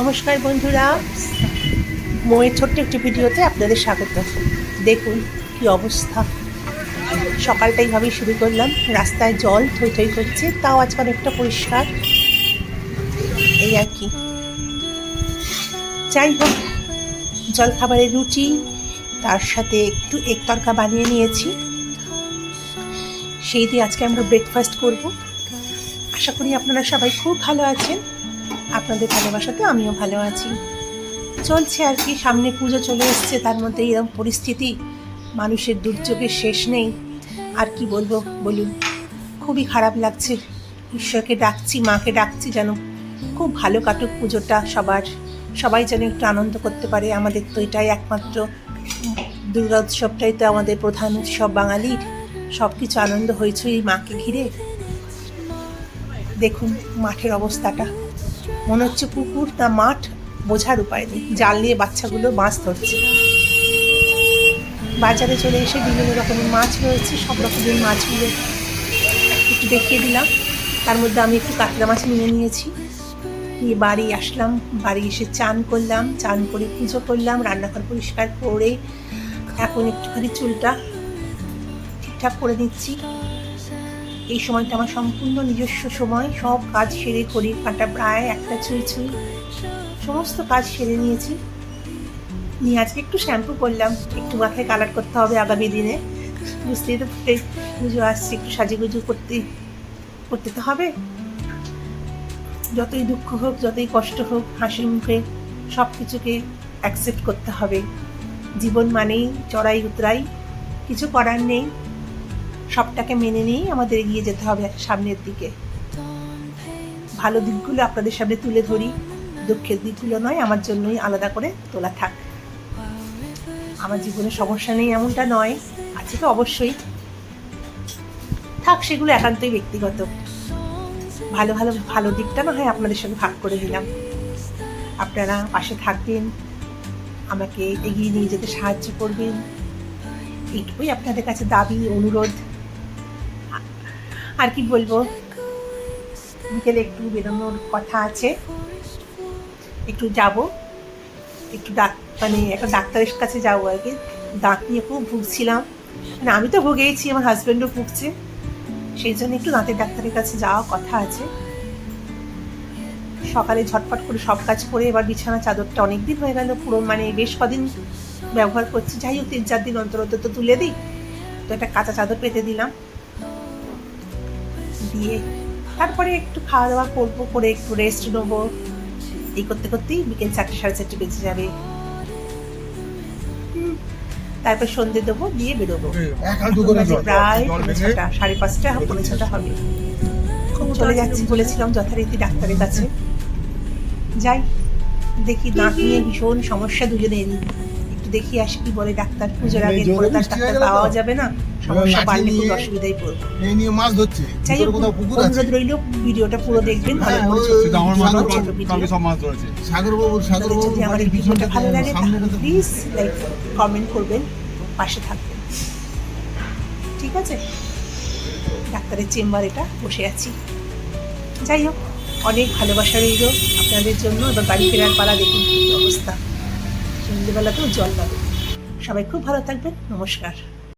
নমস্কার বন্ধুরা। মোয়ের ছোট্ট একটি ভিডিওতে আপনাদের স্বাগত। দেখুন কি অবস্থা। সকালটা এইভাবেই শুরু করলাম। রাস্তায় জল থই থই করছে, তাও আজকে অনেকটা পরিষ্কার। এই আর কি। যাই হোক, জলখাবারের রুটি, তার সাথে একটু এক তরকা বানিয়ে নিয়েছি। সেই দিয়ে আজকে আমরা ব্রেকফাস্ট করব। আশা করি আপনারা সবাই খুব ভালো আছেন। আপনাদের ভালোবাসাতে আমিও ভালো আছি। চলছে আর কি, সামনে পুজো চলে এসছে, তার মধ্যে এরকম পরিস্থিতি, মানুষের দুর্যোগের শেষ নেই। আর কি বলব, বলুন, খুবই খারাপ লাগছে। ঈশ্বরকে ডাকছি, মাকে ডাকছি যেন খুব ভালো কাটুক পুজোটা সবার। সবাই যেন একটু আনন্দ করতে পারে, আমাদের তো এটাই একমাত্র দুর্গা উৎসবটাই তো আমাদের প্রধান উৎসব বাঙালির সব কিছু আনন্দ হয়েছে এই মাকে ঘিরে। দেখুন, মাঠের অবস্থাটা। মনে হচ্ছে পুকুর তা মাঠ, বোঝার উপায় নেই। জাল নিয়ে বাচ্চাগুলো মাছ ধরছে। বাজারে চলে এসে বিভিন্ন রকমের মাছ রয়েছে, সব রকমের মাছগুলো একটু দেখিয়ে দিলাম। তার মধ্যে আমি একটু কাতলা মাছ নিয়ে নিয়েছি। নিয়ে বাড়ি আসলাম, বাড়ি এসে চান করলাম, চান করে পুজো করলাম, রান্নাঘর পরিষ্কার করে এখন একটুখানি চুলটা ঠিকঠাক করে নিচ্ছি। এই সময়টা আমার সম্পূর্ণ নিজস্ব সময়। সব কাজ সেরে করি, কাটা প্রায়, একটা ছুঁই ছুঁই সমস্ত কাজ সেরে নিয়েছি। নিয়ে আজকে একটু শ্যাম্পু করলাম, একটু মাথায় কালার করতে হবে আগামী দিনে। বুঝতেই তো পুজো আসছে, একটু সাজুগুজু করতে করতে তো হবে। যতই দুঃখ হোক, যতই কষ্ট হোক, হাসি মুখে সব কিছুকে অ্যাকসেপ্ট করতে হবে। জীবন মানেই চড়াই উতরাই কিছু করার নেই। সবটাকে মেনে নিয়েই আমাদের এগিয়ে যেতে হবে সামনের দিকে। ভালো দিকগুলো আপনাদের সামনে তুলে ধরি, দুঃখের দিকগুলো নয়, আমার জন্যই আলাদা করে তোলা থাক। আমার জীবনে সমস্যা নেই এমনটা নয়, আছে তো অবশ্যই। থাক, সেগুলো একান্তই ব্যক্তিগত। ভালো ভালো ভালো দিকটা না হয় আপনাদের সঙ্গে ভাগ করে দিলাম আপনারা পাশে থাকবেন, আমাকে এগিয়ে নিয়ে যেতে সাহায্য করবেন। এইটুকুই আপনাদের কাছে দাবি, অনুরোধ। আর কি বলব? বিকেলে একটু বেরোনোর কথা আছে। একটু যাব। একটু ডাক মানে একটা ডাক্তারের কাছে যাব আর কি। দাঁত নিয়ে খুব ভুগছিলাম। মানে আমি তো ভুগেইছি, আমার হাজব্যান্ডও ভুগছে। সেই জন্য একটু দাঁতের ডাক্তারের কাছে যাওয়া কথা আছে। সকালে ঝটপট করে সব কাজ করে এবার বিছানা চাদরটা অনেক দিন হয়ে গেল। পুরো মানে বেশ কদিন ব্যবহার করছি। যাই হোক, তিন চার দিন অন্তর অন্তর তো তুলে দিই। তো একটা কাঁচা চাদর পেতে দিলাম। দিয়ে তারপরে একটু খাওয়া দাওয়া করব করে একটু রেস্ট নেব। এই করতে করতেই বিকেল চারটে সাড়ে চারটে বেজে যাবে। হুম, তারপর সন্ধে দেবো দিয়ে বেরোবো। করে প্রায় ছটা সাড়ে পাঁচটা পৌনে ছটা হবে। চলে যাচ্ছি। বলেছিলাম যথারীতি ডাক্তারের কাছে। যাই দেখি দাঁত নিয়ে ভীষণ সমস্যা দুজনেরই। একটু দেখি আসি কি বলে ডাক্তার পুজোর আগে পরে তার ডাক্তার? পাওয়া যাবে না। সমস্যা বাড়লে খুব অসুবিধায় পড়ব। এই নিয়ে মাছ ধরছে। যাই হোক অনুরোধ রইল ভিডিওটা পুরো দেখবেন ভালো হ্যাঁ, ওই- সেটা আমার ভিডিও। কালকে সব মাছ ধরেছে। সাগর বাবু সাগর বাবু যদি আমার ভিডিওটা ভালো লাগে প্লিজ লাইক কমেন্ট করবেন পাশে থাকবেন। ঠিক আছে? ডাক্তারের চেম্বার এটা বসে আছি। যাই হোক অনেক ভালোবাসা রইল আপনাদের জন্য এবার বাড়ি ফেরার পালা দেখুন কি অবস্থা। সন্ধ্যেবেলাতেও জল পাবে। সবাই খুব ভালো থাকবেন নমস্কার।